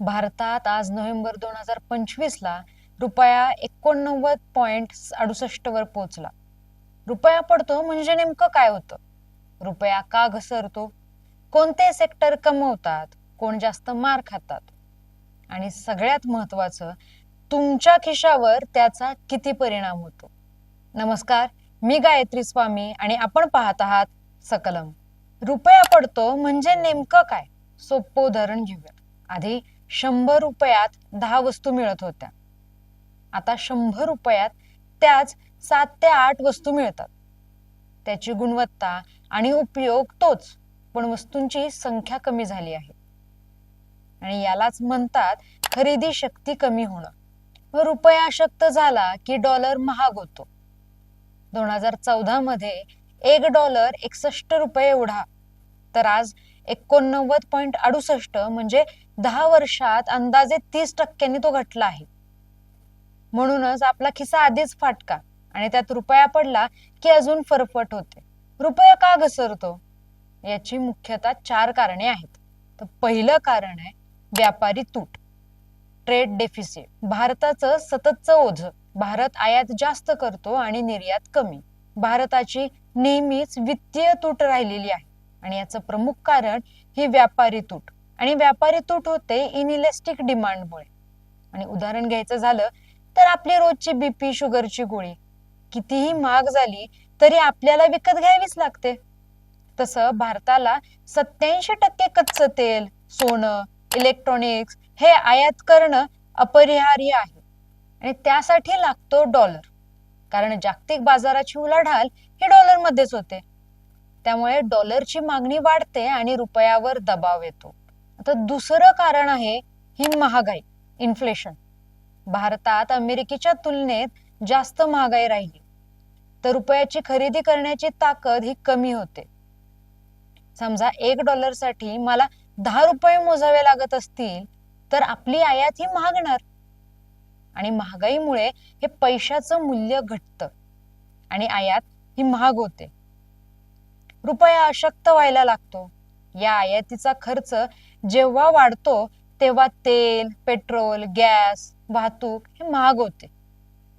भारतात आज नोव्हेंबर दोन हजार पंचवीस ला रुपया एकोणनव्वद पॉईंट अडुसष्ट वर पोहोचला. रुपया पडतो म्हणजे नेमकं काय होतं? रुपया का घसरतो? कोणते सेक्टर कमवतात? कोण जास्त मार खातात? आणि सगळ्यात महत्वाचं तुमच्या खिशावर त्याचा किती परिणाम होतो? नमस्कार मी गायत्री स्वामी आणि आपण पाहत आहात सकलम. रुपया पडतो म्हणजे नेमकं काय? सोपं उदाहरण घेऊया. आधी शंभर रुपयात दहा वस्तू मिळत होत्या. आता शंभर रुपयात त्याच सात ते आठ वस्तू मिळतात. त्याची गुणवत्ता आणि उपयोग तोच पण वस्तूंची संख्या कमी झाली आहे. आणि यालाच म्हणतात खरेदी शक्ती कमी होणं. रुपया अशक्त झाला की डॉलर महाग होतो. दोन हजार चौदा मध्ये एक डॉलर एकसष्ट रुपये एवढा तर आज एकोणनव्वद पॉइंट अडुसष्ट म्हणजे दहा वर्षात अंदाजे तीस टक्क्यांनी तो घटला आहे. म्हणूनच आपला खिसा आधीच फाटका आणि त्यात रुपया पडला की अजून फरफट होते. रुपया का घसरतो? याची मुख्यतः चार कारणे आहेत. तर पहिलं कारण आहे व्यापारी तूट. Trade deficit. भारताचं सततचं ओझ. भारत आयात जास्त करतो आणि निर्यात कमी. भारताची नेहमीच वित्तीय तूट राहिलेली आहे. आणि याचं प्रमुख कारण ही व्यापारी तूट. आणि व्यापारी तूट होते इनिलेस्टिक डिमांडमुळे आणि उदाहरण घ्यायचं झालं तर आपली रोजची बीपी शुगरची गोळी कितीही महाग झाली तरी आपल्याला विकत घ्यावीच लागते. तसं भारताला सत्याऐंशी टक्के कच्चं तेल सोनं इलेक्ट्रॉनिक्स हे आयात करणं अपरिहार्य आहे. आणि त्यासाठी लागतो डॉलर कारण जागतिक बाजाराची उलाढाल ही डॉलर मध्येच होते. त्यामुळे डॉलरची मागणी वाढते आणि रुपयावर दबाव येतो. आता दुसरं कारण आहे ही महागाई इन्फ्लेशन भारतात अमेरिकेच्या तुलनेत जास्त महागाई राहिली. तर रुपयाची खरेदी करण्याची ताकद ही कमी होते. समजा एक डॉलरसाठी मला दहा रुपये मोजावे लागत असतील तर आपली आयात ही महागणार. आणि महागाईमुळे हे पैशाचं मूल्य घटत आणि आयात ही महाग होते. रुपया अशक्त व्हायला लागतो. या आयातीचा खर्च जेव्हा वाढतो तेव्हा तेल पेट्रोल गॅस वाहतूक हे महाग होते.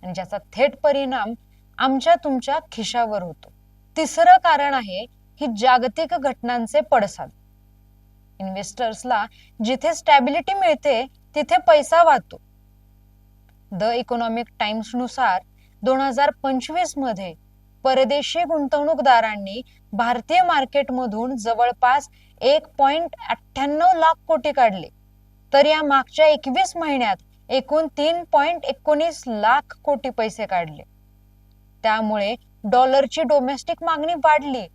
आणि ज्याचा थेट परिणाम आमच्या तुमच्या खिशावर होतो. तिसरं कारण आहे ही जागतिक घटनांचे पडसाद. इन्व्हेस्टर्सला जिथे स्टॅबिलिटी मिळते तिथे पैसा वाहतो. द इकॉनॉमिक टाइम्सनुसार दोन हजार पंचवीसमध्ये परदेशी गुंतवणूकदारांनी भारतीय मार्केटमधून जवळपास एक पॉइंट अठ्ठ्याण्णव लाख कोटी काढले. तर या मागच्या एकवीस महिन्यात एकूण तीन पॉइंट एकोणीस लाख कोटी पैसे काढले. त्यामुळे डॉलरची डोमेस्टिक मागणी वाढली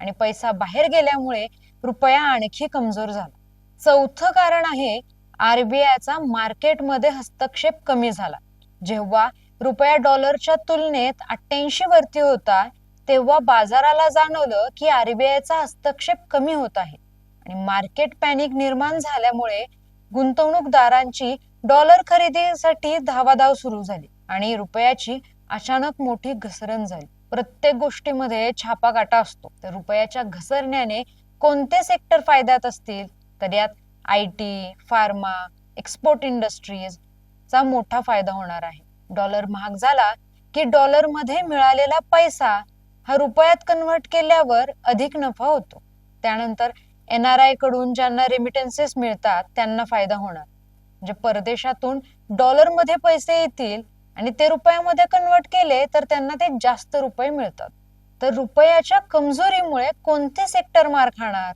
आणि पैसा बाहेर गेल्यामुळे रुपया आणखी कमजोर झाला. चौथं कारण आहे आरबीआयचा मार्केटमध्ये हस्तक्षेप कमी झाला. जेव्हा रुपया डॉलरच्या तुलनेत अठ्ठ्याऐंशी वरती होता तेव्हा बाजाराला जाणवलं की आरबीआयचा हस्तक्षेप कमी होत आहे. आणि मार्केट पॅनिक निर्माण झाल्यामुळे गुंतवणूकदारांची डॉलर खरेदीसाठी धावाधाव सुरू झाली आणि रुपयाची अचानक मोठी घसरण झाली. प्रत्येक गोष्टीमध्ये छापा काटा असतो. तर रुपयाच्या घसरण्याने कोणते सेक्टर फायद्यात असतील? तर यात I T pharma export industries चा मोठा फायदा होणार आहे. डॉलर महाग झाला की डॉलरमध्ये मिळालेला पैसा हा रुपयात कन्व्हर्ट केल्यावर अधिक नफा होतो. त्यानंतर एन आर आयकडून ज्यांना रेमिटन्सेस मिळतात त्यांना फायदा होणार. म्हणजे परदेशातून डॉलरमध्ये पैसे येतील आणि ते रुपयामध्ये कन्वर्ट केले तर त्यांना ते जास्त रुपये मिळतात. तर रुपयाच्या कमजोरीमुळे कोणते सेक्टर मार खाणार?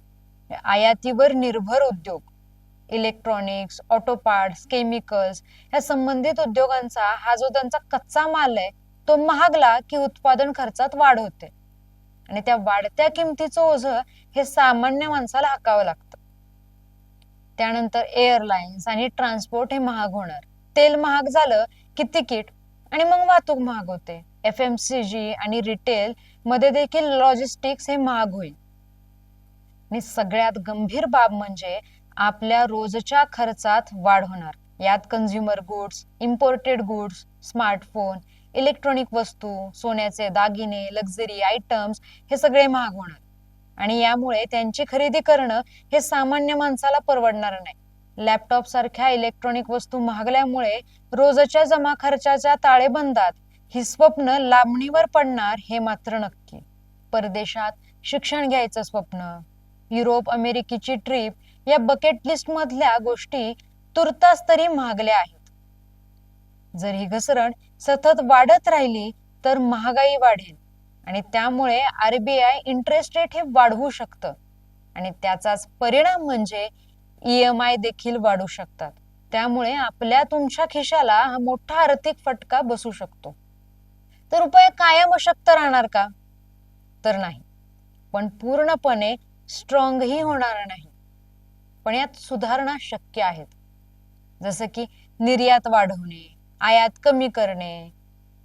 आयातीवर निर्भर उद्योग. इलेक्ट्रॉनिक्स ऑटो पार्ट्स केमिकल्स या संबंधित उद्योगांचा हा जो त्यांचा कच्चा माल आहे तो महागला की उत्पादन खर्चात वाढ होते. आणि त्या वाढत्या किमतीचं ओझ हे सामान्य माणसाला हाकावं लागतं. त्यानंतर एअरलाइन्स आणि ट्रान्सपोर्ट हे महाग होणार. तेल महाग झालं की तिकीट आणि मग वाहतूक महाग होते. एफ एम सी जी आणि रिटेल मध्ये देखील लॉजिस्टिक्स हे महाग होईल. आणि सगळ्यात गंभीर बाब म्हणजे आपल्या रोजच्या खर्चात वाढ होणार. यात consumer goods imported goods smartphone electronic वस्तू सोन्याचे दागिने लक्झरी आयटम्स हे सगळे महाग होणार. आणि यामुळे त्यांची खरेदी करणं हे सामान्य माणसाला परवडणार नाही. लॅपटॉप सारख्या इलेक्ट्रॉनिक वस्तू महागल्यामुळे रोजच्या जमा खर्चाच्या ताळेबंदात ही स्वप्न लांबणीवर पडणार हे मात्र नक्की. परदेशात शिक्षण घ्यायचं स्वप्न युरोप अमेरिकेची ट्रिप या बकेट लिस्ट मधल्या गोष्टी तुर्तास तरी महागल्या आहेत. जर ही घसरण सतत वाढत राहिली तर महागाई वाढेल. आणि त्यामुळे आरबीआय इंटरेस्ट रेट हे वाढवू शकतं. आणि त्याचाच परिणाम म्हणजे ईएमआय देखील वाढू शकतात. त्यामुळे आपल्या तुमच्या खिशाला हा मोठा आर्थिक फटका बसू शकतो. तर रुपये कायम अशक्त राहणार का? तर नाही. पण पूर्णपणे स्ट्रॉंगही होणार नाही. पण यात सुधारणा शक्य आहेत. जसं की निर्यात वाढवणे आयात कमी करणे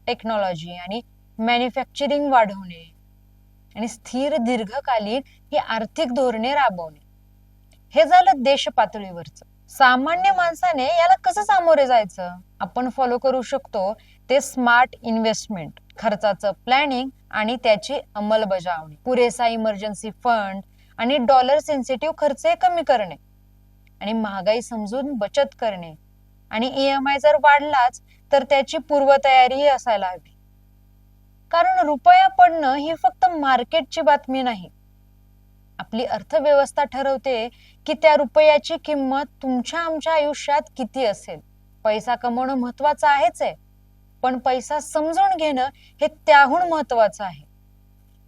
टेक्नॉलॉजी आणि मॅन्युफॅक्चरिंग वाढवणे आणि स्थिर दीर्घकालीन ही आर्थिक धोरणे राबवणे. हे झालं देश पातळीवरचं. सामान्य माणसाने याला कसं सामोरे जायचं? आपण फॉलो करू शकतो ते स्मार्ट इन्व्हेस्टमेंट खर्चाचं प्लॅनिंग आणि त्याची अंमलबजावणी. पुरेसा इमर्जन्सी फंड आणि डॉलर सेन्सिटिव्ह खर्च कमी करणे आणि महागाई समजून बचत करणे. आणि ईएमआय जर वाढलाच तर त्याची पूर्वतयारीही असायला हवी. कारण रुपया पडणं ही फक्त मार्केटची बातमी नाही. आपली अर्थव्यवस्था ठरवते की त्या रुपयाची किंमत तुमच्या आमच्या आयुष्यात किती असेल. पैसा कमवणं महत्वाचं आहेच आहे. पण पैसा समजून घेणं हे त्याहून महत्वाचं आहे.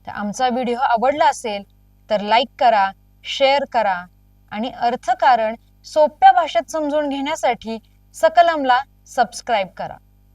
तर आमचा व्हिडिओ आवडला असेल तर लाईक करा शेअर करा आणि अर्थकारण सोप्या भाषेत समजून घेण्यासाठी सकलमला सबस्क्राईब करा.